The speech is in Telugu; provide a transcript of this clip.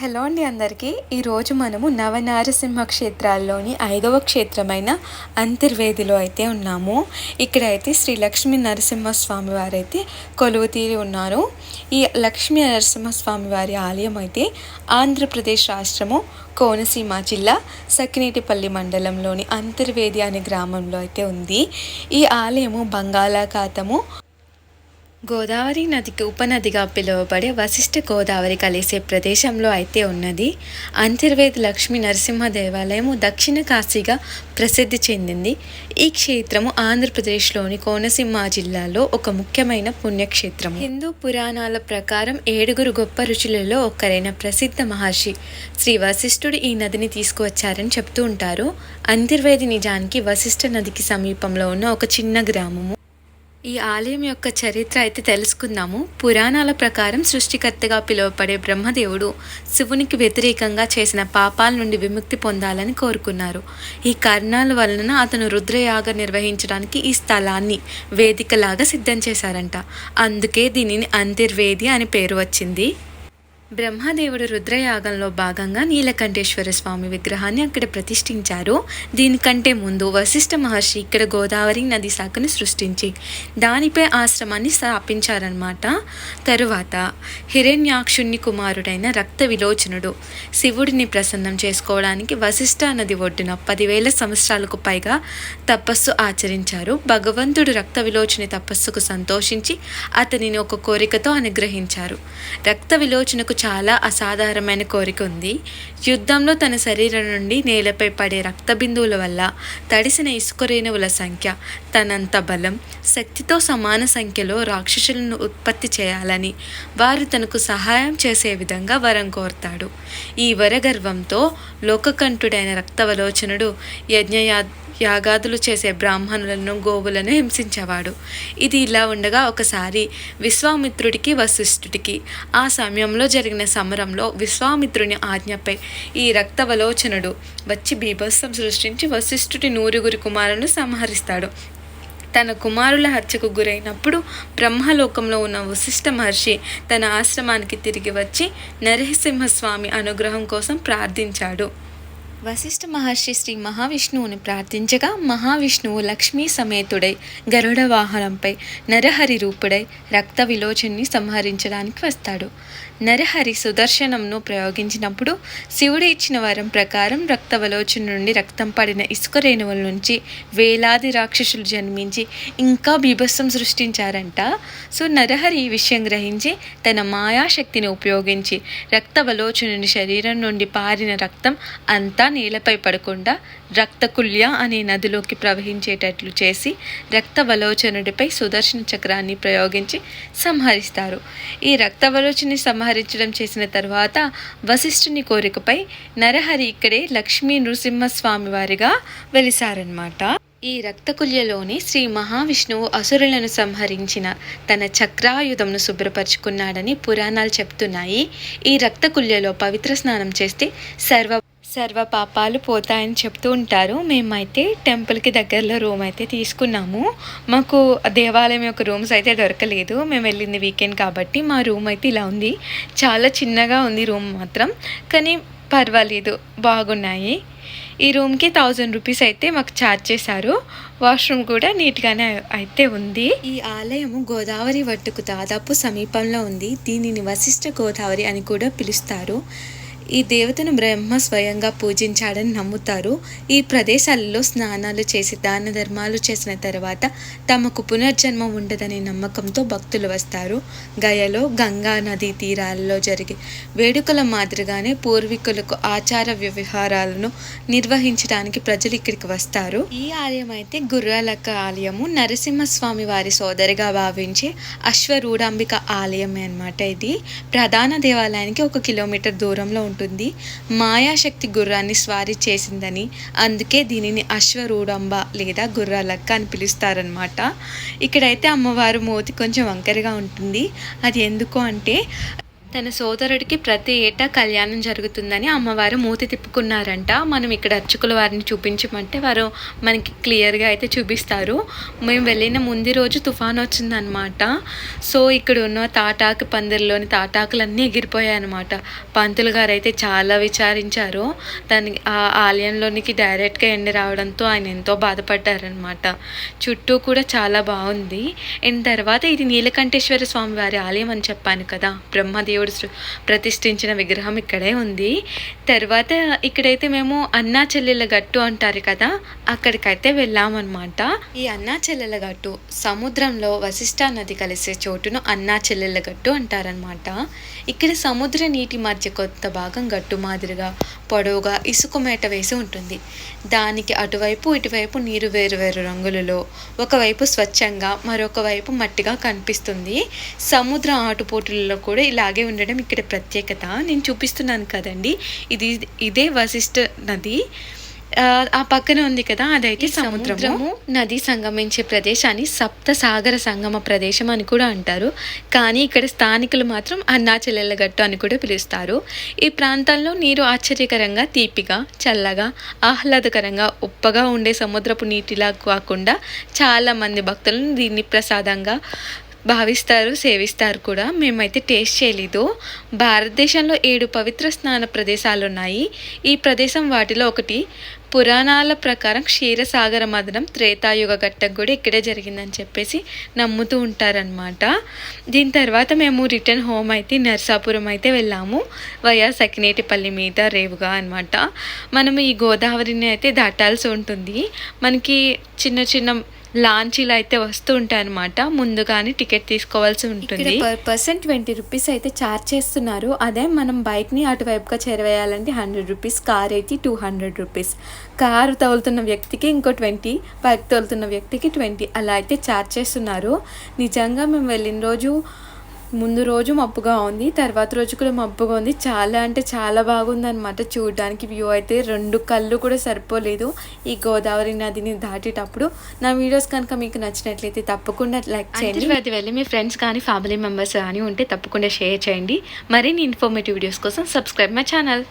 హలో అండి అందరికీ. ఈరోజు మనము నవనారసింహ క్షేత్రాల్లోని ఐదవ క్షేత్రమైన అంతర్వేదిలో అయితే ఉన్నాము. ఇక్కడైతే శ్రీ లక్ష్మీ నరసింహస్వామి వారైతే కొలువు తీరి ఉన్నారు. ఈ లక్ష్మీ నరసింహస్వామి వారి ఆలయం అయితే ఆంధ్రప్రదేశ్ రాష్ట్రము కోనసీమ జిల్లా సకినేటిపల్లి మండలంలోని అంతర్వేది అనే గ్రామంలో అయితే ఉంది. ఈ ఆలయము బంగాళాఖాతము గోదావరి నదికి ఉపనదిగా పిలువబడే వశిష్ఠ గోదావరి కలిసే ప్రదేశంలో అయితే ఉన్నది. అంతర్వేది లక్ష్మీ నరసింహ దేవాలయము దక్షిణ కాశీగా ప్రసిద్ధి చెందింది. ఈ క్షేత్రము ఆంధ్రప్రదేశ్లోని కోనసీమ జిల్లాలో ఒక ముఖ్యమైన పుణ్యక్షేత్రం హిందూ పురాణాల ప్రకారం ఏడుగురు గొప్ప రుచులలో ఒకరైన ప్రసిద్ధ మహర్షి శ్రీ వశిష్ఠుడు ఈ నదిని తీసుకువచ్చారని చెప్తూ ఉంటారు. అంతర్వేది నిజానికి వశిష్ఠ నదికి సమీపంలో ఉన్న ఒక చిన్న గ్రామము. ఈ ఆలయం యొక్క చరిత్ర అయితే తెలుసుకుందాము. పురాణాల ప్రకారం సృష్టికర్తగా పిలువబడే బ్రహ్మదేవుడు శివునికి వ్యతిరేకంగా చేసిన పాపాల నుండి విముక్తి పొందాలని కోరుకున్నారు. ఈ కారణాల వలన అతను రుద్రయాగ నిర్వహించడానికి ఈ స్థలాన్ని వేదికలాగా సిద్ధం చేశారంట. అందుకే దీనిని అంతర్వేది అని పేరు వచ్చింది. బ్రహ్మదేవుడు రుద్రయాగంలో భాగంగా నీలకంఠేశ్వర స్వామి విగ్రహాన్ని అక్కడ ప్రతిష్ఠించారు. దీనికంటే ముందు వశిష్ఠ మహర్షి ఇక్కడ గోదావరి నది శాఖను సృష్టించి దానిపై ఆశ్రమాన్ని స్థాపించారనమాట తరువాత హిరణ్యాక్షుణ్ణి కుమారుడైన రక్త విలోచనుడు శివుడిని ప్రసన్నం చేసుకోవడానికి వశిష్ఠ నది ఒడ్డున పదివేల సంవత్సరాలకు పైగా తపస్సు ఆచరించారు. భగవంతుడు రక్త విలోచని తపస్సుకు సంతోషించి అతనిని ఒక కోరికతో అనుగ్రహించారు. రక్త విలోచనకు చాలా అసాధారణమైన కోరిక ఉంది. యుద్ధంలో తన శరీరం నుండి నేలపై పడే రక్త బిందువుల వల్ల తడిసిన ఇసుక రేణువుల సంఖ్య తనంత బలం శక్తితో సమాన సంఖ్యలో రాక్షసులను ఉత్పత్తి చేయాలని వారు తనకు సహాయం చేసే విధంగా వరం కోరుతాడు. ఈ వరగర్వంతో లోకకంఠుడైన రక్తవలోచనుడు యజ్ఞయా యాగాదులు చేసే బ్రాహ్మణులను గోవులను హింసించేవాడు. ఇది ఇలా ఉండగా ఒకసారి విశ్వామిత్రుడికి వశిష్ఠుడికి ఆ సమయంలో జరిగిన సమరంలో విశ్వామిత్రుని ఆజ్ఞపై ఈ రక్తవలోచనుడు వచ్చి బీభత్సం సృష్టించి వశిష్ఠుడి నూరుగురి కుమారులను సంహరిస్తాడు. తన కుమారుల హత్యకు గురైనప్పుడు బ్రహ్మలోకంలో ఉన్న వశిష్ఠ మహర్షి తన ఆశ్రమానికి తిరిగి వచ్చి నరసింహస్వామి అనుగ్రహం కోసం ప్రార్థించాడు. వశిష్ఠ మహర్షి శ్రీ మహావిష్ణువుని ప్రార్థించగా మహావిష్ణువు లక్ష్మీ సమేతుడై గరుడ వాహనంపై నరహరి రూపుడై రక్త విలోచన్ని సంహరించడానికి వస్తాడు. నరహరి సుదర్శనంను ప్రయోగించినప్పుడు శివుడు ఇచ్చిన వరం ప్రకారం రక్తవలోచన నుండి రక్తం పడిన ఇసుక రేణువుల నుంచి వేలాది రాక్షసులు జన్మించి ఇంకా బీభత్సం సృష్టించారంట. సో నరహరి ఈ విషయం గ్రహించి తన మాయాశక్తిని ఉపయోగించి రక్తవలోచనుని శరీరం నుండి పారిన రక్తం అంతా నేలపై పడకుండా రక్తకుల్య అనే నదిలోకి ప్రవహించేటట్లు చేసి రక్తవలోచనుడిపై సుదర్శన చక్రాన్ని ప్రయోగించి సంహరిస్తారు. ఈ రక్తవలోచని సంహరించడం చేసిన తర్వాత వశిష్ఠుని కోరికపై నరహరి ఇక్కడే లక్ష్మీ నృసింహస్వామి వారిగా వెలిసారనమాట ఈ రక్తకుల్యలోని శ్రీ మహావిష్ణువు అసురులను సంహరించిన తన చక్రాయుధంను శుభ్రపరుచుకున్నాడని పురాణాలు చెప్తున్నాయి. ఈ రక్తకుల్యలో పవిత్ర స్నానం చేస్తే సర్వ సర్వ పాపాలు పోతాయని చెప్తూ ఉంటారు. మేమైతే టెంపుల్కి దగ్గరలో రూమ్ అయితే తీసుకున్నాము. మాకు దేవాలయం యొక్క రూమ్స్ అయితే దొరకలేదు. మేము వెళ్ళింది వీకెండ్ కాబట్టి మా రూమ్ అయితే ఇలా ఉంది. చాలా చిన్నగా ఉంది రూమ్ మాత్రం కానీ పర్వాలేదు బాగున్నాయి. ఈ రూమ్కి థౌజండ్ రూపీస్ అయితే మాకు ఛార్జ్ చేశారు. వాష్రూమ్ కూడా నీట్గానే అయితే ఉంది. ఈ ఆలయము గోదావరి వట్టుకు దాదాపు సమీపంలో ఉంది. దీనిని వశిష్ఠ గోదావరి అని కూడా పిలుస్తారు. ఈ దేవతను బ్రహ్మ స్వయంగా పూజించాడని నమ్ముతారు. ఈ ప్రదేశాలలో స్నానాలు చేసి దాన ధర్మాలు చేసిన తర్వాత తమకు పునర్జన్మ ఉండదనే నమ్మకంతో భక్తులు వస్తారు. గయలో గంగా నదీ తీరాలలో జరిగే వేడుకల మాదిరిగానే పూర్వీకులకు ఆచార వ్యవహారాలను నిర్వహించడానికి ప్రజలు ఇక్కడికి వస్తారు. ఈ ఆలయం అయితే గుర్రాలక్క ఆలయము. నరసింహస్వామి వారి సోదరిగా భావించే అశ్వరూఢాంబిక ఆలయమే అనమాట ఇది. ప్రధాన దేవాలయానికి ఒక కిలోమీటర్ దూరంలో ఉంటుంది. ఉంటుంది. మాయాశక్తి గుర్రాన్ని స్వారీ చేసిందని అందుకే దీనిని అశ్వరూఢంబ లేదా గుర్రాలక్క అని పిలుస్తారనమాట ఇక్కడైతే అమ్మవారు మోతి కొంచెం వంకరగా ఉంటుంది. అది ఎందుకు అంటే తన సోదరుడికి ప్రతి ఏటా కళ్యాణం జరుగుతుందని అమ్మవారు మూతి తిప్పుకున్నారంట. మనం ఇక్కడ అర్చకుల వారిని చూపించమంటే వారు మనకి క్లియర్గా అయితే చూపిస్తారు. మేము వెళ్ళిన ముందు రోజు తుఫాన్ వచ్చిందనమాట సో ఇక్కడ ఉన్న తాటాకు పందిరిలోని తాటాకులన్నీ ఎగిరిపోయాయి అనమాట పంతులు గారు అయితే చాలా విచారించారు. దాని ఆ ఆలయంలోనికి డైరెక్ట్గా ఎండి రావడంతో ఆయన ఎంతో బాధపడ్డారనమాట చుట్టూ కూడా చాలా బాగుంది. అండ్ తర్వాత ఇది నీలకంఠేశ్వర స్వామి వారి ఆలయం అని చెప్పాను కదా బ్రహ్మదేవి దేవుడు ప్రతిష్ఠించిన విగ్రహం ఇక్కడే ఉంది. తర్వాత ఇక్కడైతే మేము అన్నా చెల్లెల గట్టు అంటారు కదా అక్కడికైతే వెళ్ళామన్నమాట. ఈ అన్నా చెల్లెల గట్టు సముద్రంలో వశిష్ఠ నది కలిసే చోటును అన్నా చెల్లెల గట్టు అంటారనమాట ఇక్కడ సముద్ర నీటి మధ్య కొత్త భాగం గట్టు మాదిరిగా పొడవుగా ఇసుక మేట వేసి ఉంటుంది. దానికి అటువైపు ఇటువైపు నీరు వేరు వేరు రంగులలో ఒకవైపు స్వచ్ఛంగా మరొక వైపు మట్టిగా కనిపిస్తుంది. సముద్ర ఆటుపోటులలో కూడా ఇలాగే ఉండడం ఇక్కడ ప్రత్యేకత. నేను చూపిస్తున్నాను కదండి. ఇది ఇదే వశిష్ఠ నది. ఆ, పక్కన ఉంది కదా అదైతే సముద్రము. నది సంగమించే ప్రదేశాన్ని సప్త సాగర సంగమ ప్రదేశం అని కూడా అంటారు. కానీ ఇక్కడ స్థానికులు మాత్రం అన్నాచెల్లెల గట్టు అని కూడా పిలుస్తారు. ఈ ప్రాంతాల్లో నీరు ఆశ్చర్యకరంగా తీపిగా చల్లగా ఆహ్లాదకరంగా ఉప్పగా ఉండే సముద్రపు నీటిలా కాకుండా చాలా మంది భక్తులను దీన్ని ప్రసాదంగా భావిస్తారు సేవిస్తారు కూడా. మేమైతే టేస్ట్ చేయలేదు. భారతదేశంలో ఏడు పవిత్ర స్నాన ప్రదేశాలు ఉన్నాయి ఈ ప్రదేశం వాటిలో ఒకటి పురాణాల ప్రకారం క్షీరసాగర మదనం త్రేతాయుగ ఘట్టం కూడా ఇక్కడే జరిగిందని చెప్పేసి నమ్ముతూ ఉంటారనమాట దీని తర్వాత మేము రిటర్న్ హోమ్ అయితే నర్సాపురం అయితే వెళ్ళాము. వయా సకినేటిపల్లి మీద రేవుగా అనమాట మనం ఈ గోదావరిని అయితే దాటాల్సి ఉంటుంది. మనకి చిన్న చిన్న లాంచీలు అయితే వస్తూ ఉంటాయి అనమాట ముందుగానే టికెట్ తీసుకోవాల్సి ఉంటుంది. పర్ పర్సన్ ట్వంటీ రూపీస్ అయితే చార్జ్ చేస్తున్నారు. అదే మనం బైక్ని అటువైపుగా చేరవేయాలంటే హండ్రెడ్ రూపీస్ కార్ అయితే టూ హండ్రెడ్ రూపీస్. కారు తోలుతున్న వ్యక్తికి ఇంకో ట్వంటీ బైక్ తోలుతున్న వ్యక్తికి ట్వంటీ అలా అయితే చార్జ్ చేస్తున్నారు. నిజంగా మేము వెళ్ళిన రోజు ముందు రోజు మబ్బుగా ఉంది తర్వాత రోజు కూడా మబ్బుగా ఉంది. చాలా అంటే చాలా బాగుందన్నమాట చూడడానికి వ్యూ అయితే. రెండు కళ్ళు కూడా సరిపోలేదు ఈ గోదావరి నదిని దాటేటప్పుడు. నా వీడియోస్ కనుక మీకు నచ్చినట్లయితే తప్పకుండా లైక్ చేయండి. అది వెళ్ళి మీ ఫ్రెండ్స్ కానీ ఫ్యామిలీ మెంబర్స్ కానీ ఉంటే తప్పకుండా షేర్ చేయండి. మరిన్ని ఇన్ఫర్మేటివ్ వీడియోస్ కోసం సబ్స్క్రైబ్ మై ఛానల్